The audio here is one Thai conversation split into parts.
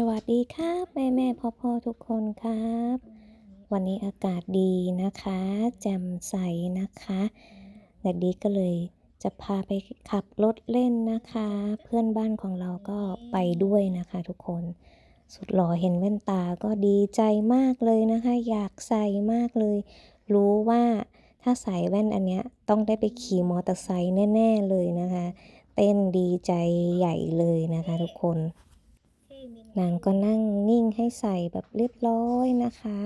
สวัสดีครับแม่แม่พ่อพ่อทุกคนครับ วันนี้อากาศดีนะคะแจ่มใสนะคะแดดดีก็เลยจะพาไปขับรถเล่นนะคะ เพื่อนบ้านของเราก็ไปด้วยนะคะทุกคน สุดหล่อเห็นแว่นตาก็ดีใจมากเลยนะคะ อยากใส่มากเลย รู้ว่าถ้าใส่แว่นอันเนี้ยต้องได้ไปขี่มอเตอร์ไซค์แน่ ๆเลยนะคะ เต้นดีใจใหญ่เลยนะคะทุกคน นางก็นั่งนิ่งให้ใส่แบบเรียบร้อยนะคะ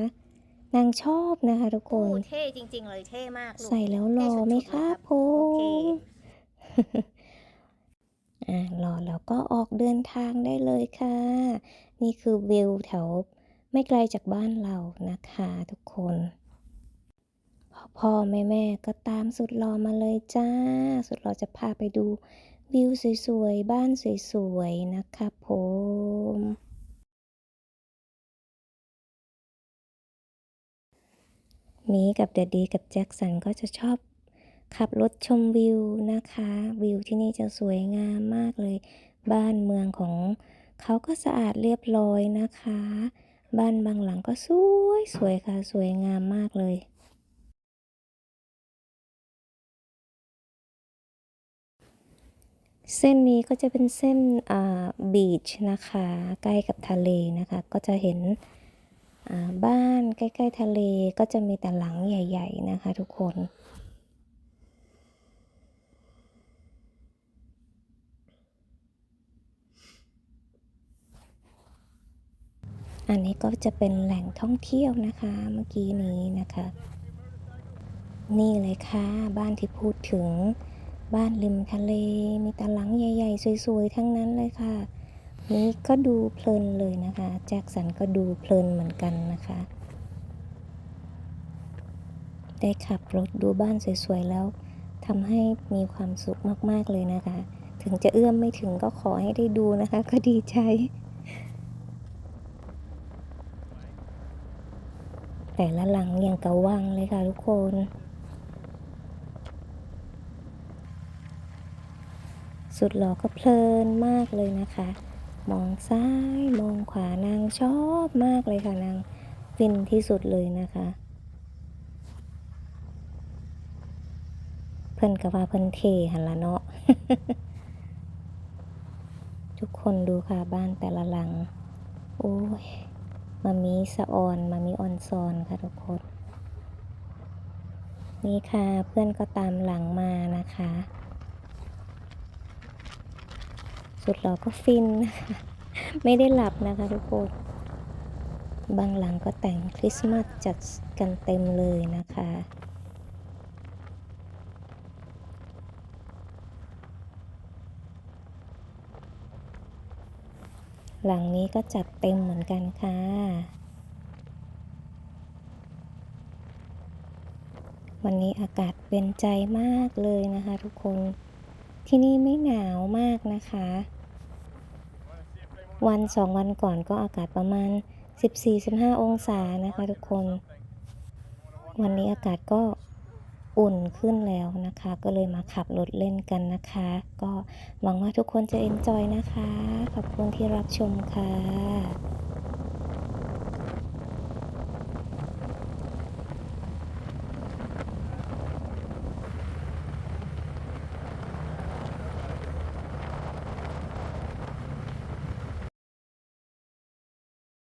นางชอบนะคะทุกคน เท่จริง ๆ เลยเท่มากลใส่แล้วหล่อไหมครับผมอะหล่อแล้วก็ออกเดินทางได้เลยค่ะ นี่คือวิวแถวไม่ไกลจากบ้านเรานะคะทุกคนพ่อพ่อแม่แม่ก็ตามสุดหล่อมาเลยจ้า สุดหล่อจะพาไปดู วิวสวยๆ บ้านสวยๆ นะคะผมนี้กับเดดดีกับแจ็คสันก็จะชอบขับรถชมวิวนะคะ วิวที่นี่จะสวยงามมากเลย บ้านเมืองของเขาก็สะอาดเรียบร้อยนะคะ บ้านบางหลังก็สวยสวยค่ะ สวยงามมากเลย เส้นนี้ก็จะเป็นเส้นอ่าบีชนะคะ ใกล้กับทะเลนะคะ ก็จะเห็นอ่าบ้านใกล้ๆทะเลก็จะมีแต่หลังใหญ่ ๆ นะคะ ทุกคน อันนี้ก็จะเป็นแหล่งท่องเที่ยวนะคะเมื่อกี้นี้นะคะ นี่เลยค่ะ บ้านที่พูดถึง บ้านริมทะเลมีแต่หลังใหญ่ ๆ สวย ๆ ทั้งนั้นเลยค่ะ นี่ก็ดูเพลินเลยนะคะ แจ็คสันก็ดูเพลินเหมือนกันนะคะ ได้ขับรถดูบ้านสวย ๆ แล้วทำให้มีความสุขมาก ๆ เลยนะคะ ถึงจะเอื้อมไม่ถึงก็ขอให้ได้ดูนะคะ ก็ดีใจแต่ละหลังอย่างกระวังเลยค่ะทุกคน สุดหล่อก็เพลินมากเลยนะคะ มองซ้ายมองขวานางชอบมากเลยค่ะนางฟินที่สุดเลยนะคะ เพิ่นกับว่าเพิ่นเทหันละเนาะทุกคนดูค่ะบ้านแต่ละหลัง โอ้ยมามีสะออนมามีออนซอนค่ะทุกคน นี่ค่ะเพื่อนก็ตามหลังมานะคะ สุดหล่อก็ฟินนะคะไม่ได้หลับนะคะทุกคนบางหลังก็แต่งคริสต์มาสจัดกันเต็มเลยนะคะ หลังนี้ก็จัดเต็มเหมือนกันค่ะ วันนี้อากาศเป็นใจมากเลยนะคะทุกคน ที่นี่ไม่หนาวมากนะคะ วันสองวันก่อนก็อากาศประมาณ 14-15 องศานะคะทุกคน วันนี้อากาศก็อุ่นขึ้นแล้วนะคะ ก็เลยมาขับรถเล่นกันนะคะ ก็หวังว่าทุกคนจะเอนจอยนะคะ ขอบคุณที่รับชมค่ะ